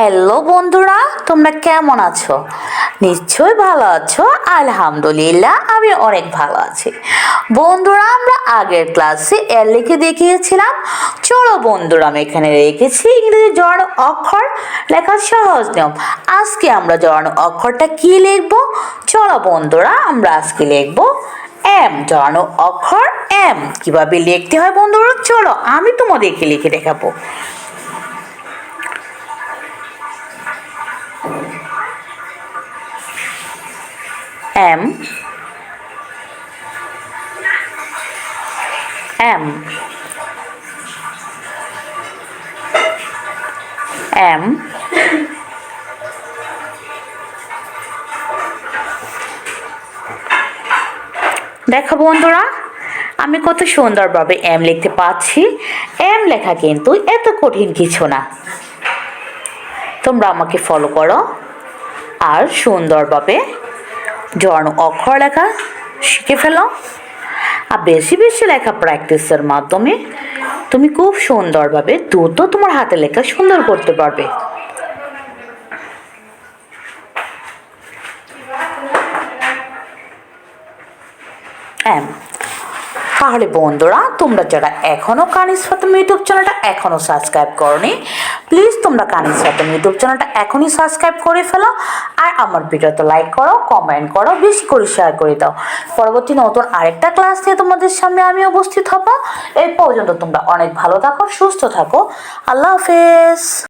Hello বন্ধুরা, তোমরা কেমন আছো? নিশ্চয়ই ভালো আছো। আলহামদুলিল্লাহ, আমি অনেক ভালো আছি। বন্ধুরা, আমরা আগের ক্লাসে এর লিখে দেখিয়েছিলাম, চলো বন্ধুরা, আমি এখানে রেখেছি ইংরেজি জড় অক্ষর লেখার সহজ নিয়ম। আজকে আমরা জড় অক্ষরটা কি লিখব? চলো বন্ধুরা, আমরা আজকে লিখব এম। জড়ানো অক্ষর এম। কীভাবে লিখতে হয় বন্ধুরা? চলো, আমি তোমাদেরকে লিখে দেখাবো। M. M. M. দেখো বন্ধুরা, আমি কত সুন্দরভাবে এম লিখতে পাচ্ছি এম লেখা কিন্তু এত কঠিন কিছু না। তোমরা আমাকে ফলো করো আর সুন্দরভাবে জর্ণ অক্ষর লেখা, শিখে ফেলো। আর বেশি বেশি লেখা প্র্যাকটিসের মাধ্যমে তুমি খুব সুন্দরভাবে দ্রুত তোমার হাতে লেখা সুন্দর করতে পারবে। এম তাহলে বন্ধুরা, তোমরা যারা এখনও কানিস ফাতেম ইউটিউব চ্যানেলটা এখনও সাবস্ক্রাইব করনি প্লিজ তোমরা কানিস সাথে ইউটিউব চ্যানেলটা এখনই সাবস্ক্রাইব করে ফেলো আর আমার ভিডিওতে লাইক করো কমেন্ট করো, বেশি করে শেয়ার করে দাও। পরবর্তী নতুন আরেকটা ক্লাস নিয়ে তোমাদের সামনে আমি উপস্থিত হব। এই পর্যন্ত তোমরা অনেক ভালো থাকো, সুস্থ থাকো। আল্লাহ হাফেজ।